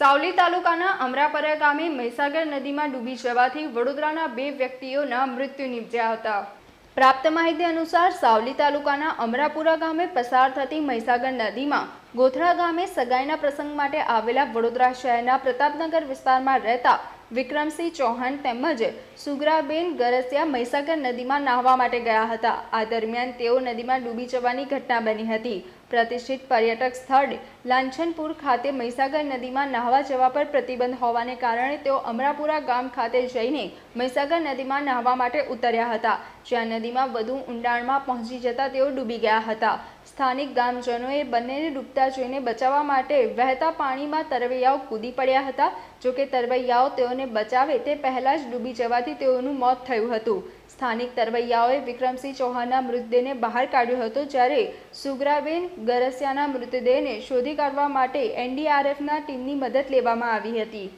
સાવલી તાલુકાના અમરાપરા ગામે મહીસાગર નદીમાં ડૂબી જવાથી વડોદરાના બે વ્યક્તિઓના મૃત્યુ નિપજ્યા હતા. પ્રાપ્ત માહિતી અનુસાર સાવલી તાલુકાના અમરાપુરા ગામે પસાર થતી મહીસાગર નદીમાં ગોથરા ગામે સગાઈના પ્રસંગ માટે આવેલા વડોદરા શહેરના પ્રતાપનગર વિસ્તારમાં રહેતા વિક્રમસિંહ ચૌહાણ તેમજ સુગરાબેન ગરસિયા મહીસાગર નદીમાં નાહવા માટે ગયા હતા. આ દરમિયાન તેઓ નદીમાં ડૂબી જવાની ઘટના બની હતી. પ્રતિષ્ઠિત પર્યટક સ્થળ લાંછનપુર ખાતે મહીસાગર નદીમાં નાહવા જવા પર પ્રતિબંધ હોવાને કારણે તેઓ અમરાપુરા ગામ ખાતે જઈને મહીસાગર નદીમાં નાહવા માટે ઉતર્યા હતા. જ્યાં નદીમાં વધુ ઊંડાણમાં પહોંચી જતા તેઓ ડૂબી ગયા હતા. સ્થાનિક ગામજનોએ બંનેને ડૂબતા જોઈને બચાવવા માટે વહેતા પાણીમાં તરવૈયાઓ કૂદી પડ્યા હતા. જોકે તરવૈયાઓ તેઓને બચાવે તે પહેલાં જ ડૂબી જવાથી તેઓનું મોત થયું હતું. સ્થાનિક તરવૈયાઓએ વિક્રમસિંહ ચૌહાણના મૃતદેહને બહાર કાઢ્યો હતો, જ્યારે સુગરાબેન ગરસિયાના મૃતદેહને શોધી કાઢવા માટે એનડીઆરએફના ટીમની મદદ લેવામાં આવી હતી.